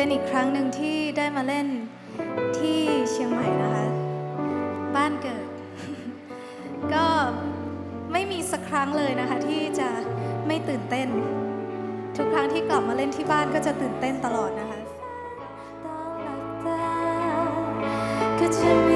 เป็นอีกครั้งหนึ่งที่ได้มาเล่นที่เชียงใหม่นะคะ บ้านเกิด ก็ไม่มีสักครั้งเลยนะคะ ที่จะไม่ตื่นเต้น ทุกครั้งที่กลับมาเล่นที่บ้านก็จะตื่นเต้นตลอดนะคะ ก็จะ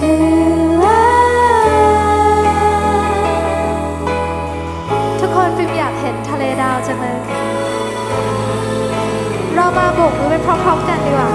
ทุกคนฟิล์มอยากเห็นทะเลดาวจังเลย เรามาโบกมือไปพร้อมๆกันดีกว่า